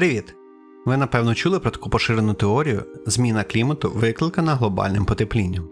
Привіт! Ви напевно чули про таку поширену теорію зміна клімату викликана глобальним потеплінням.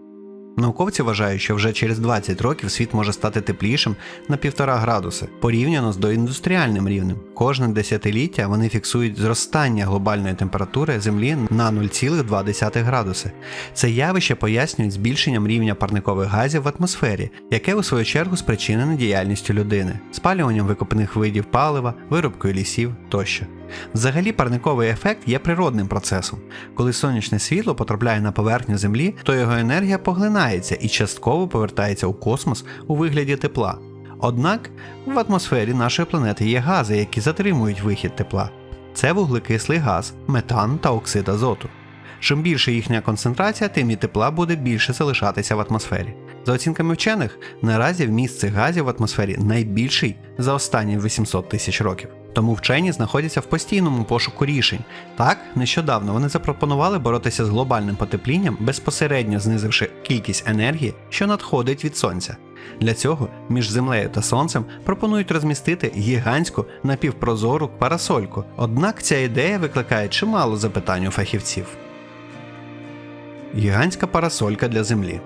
Науковці вважають, що вже через 20 років світ може стати теплішим на 1,5 градуси порівняно з доіндустріальним рівнем. Кожне десятиліття вони фіксують зростання глобальної температури Землі на 0,2 градуси. Це явище пояснюють збільшенням рівня парникових газів в атмосфері, яке у свою чергу спричинене діяльністю людини, спалюванням викопних видів палива, вирубкою лісів тощо. Взагалі, парниковий ефект є природним процесом. Коли сонячне світло потрапляє на поверхню Землі, то його енергія поглинається і частково повертається у космос у вигляді тепла. Однак в атмосфері нашої планети є гази, які затримують вихід тепла. Це вуглекислий газ, метан та оксид азоту. Чим більше їхня концентрація, тим і тепла буде більше залишатися в атмосфері. За оцінками вчених, наразі вміст цих газів в атмосфері найбільший за останні 800 тисяч років. Тому вчені знаходяться в постійному пошуку рішень. Так, нещодавно вони запропонували боротися з глобальним потеплінням, безпосередньо знизивши кількість енергії, що надходить від сонця. Для цього між землею та сонцем пропонують розмістити гігантську напівпрозору парасольку. Однак ця ідея викликає чимало запитань у фахівців. Гігантська парасолька для Землі.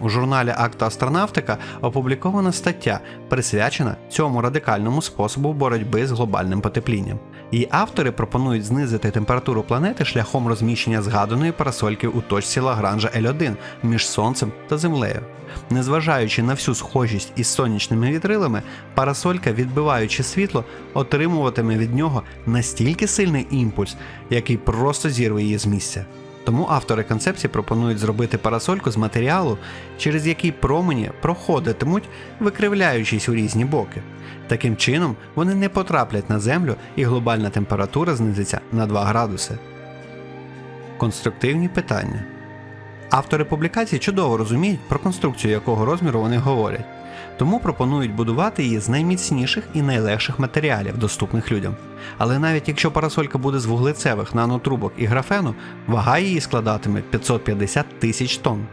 У журналі Акта Астронавтика опублікована стаття, присвячена цьому радикальному способу боротьби з глобальним потеплінням. Її автори пропонують знизити температуру планети шляхом розміщення згаданої парасольки у точці Лагранжа L1 між Сонцем та Землею. Незважаючи на всю схожість із сонячними вітрилами, парасолька, відбиваючи світло, отримуватиме від нього настільки сильний імпульс, який просто зірве її з місця. Тому автори концепції пропонують зробити парасольку з матеріалу, через який промені проходитимуть, викривляючись у різні боки. Таким чином, вони не потраплять на землю і глобальна температура знизиться на 2 градуси. Конструктивні питання. Автори публікації чудово розуміють, про конструкцію якого розміру вони говорять, тому пропонують будувати її з найміцніших і найлегших матеріалів, доступних людям. Але навіть якщо парасолька буде з вуглецевих нанотрубок і графену, вага її складатиме 550 тисяч тонн.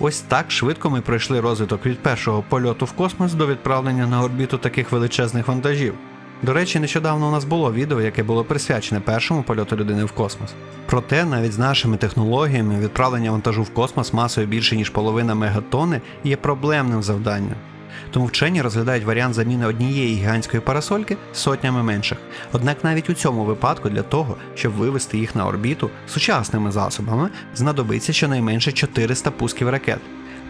Ось так швидко ми пройшли розвиток від першого польоту в космос до відправлення на орбіту таких величезних вантажів. До речі, нещодавно у нас було відео, яке було присвячене першому польоту людини в космос. Проте, навіть з нашими технологіями, відправлення вантажу в космос масою більше ніж половина мегатонни є проблемним завданням. Тому вчені розглядають варіант заміни однієї гігантської парасольки сотнями менших. Однак навіть у цьому випадку для того, щоб вивести їх на орбіту сучасними засобами, знадобиться щонайменше 400 пусків ракет.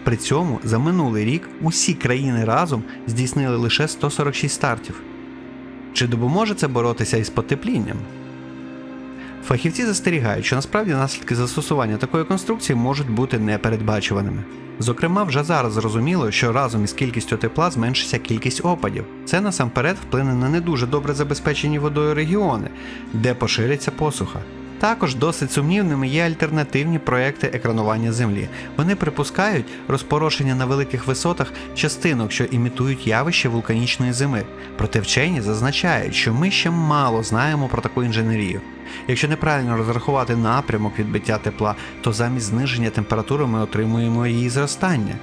При цьому за минулий рік усі країни разом здійснили лише 146 стартів. Чи допоможе це боротися із потеплінням? Фахівці застерігають, що насправді наслідки застосування такої конструкції можуть бути непередбачуваними. Зокрема, вже зараз зрозуміло, що разом із кількістю тепла зменшиться кількість опадів. Це насамперед вплине на не дуже добре забезпечені водою регіони, де пошириться посуха. Також досить сумнівними є альтернативні проекти екранування Землі. Вони припускають розпорошення на великих висотах частинок, що імітують явище вулканічної зими. Проте вчені зазначають, що ми ще мало знаємо про таку інженерію. Якщо неправильно розрахувати напрямок відбиття тепла, то замість зниження температури ми отримуємо її зростання.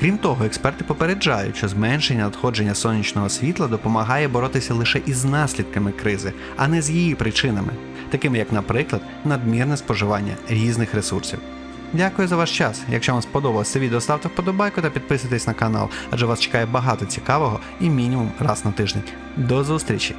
Крім того, експерти попереджають, що зменшення надходження сонячного світла допомагає боротися лише із наслідками кризи, а не з її причинами, такими як, наприклад, надмірне споживання різних ресурсів. Дякую за ваш час. Якщо вам сподобалось це відео, ставте вподобайку та підписуйтесь на канал, адже вас чекає багато цікавого і мінімум раз на тиждень. До зустрічі!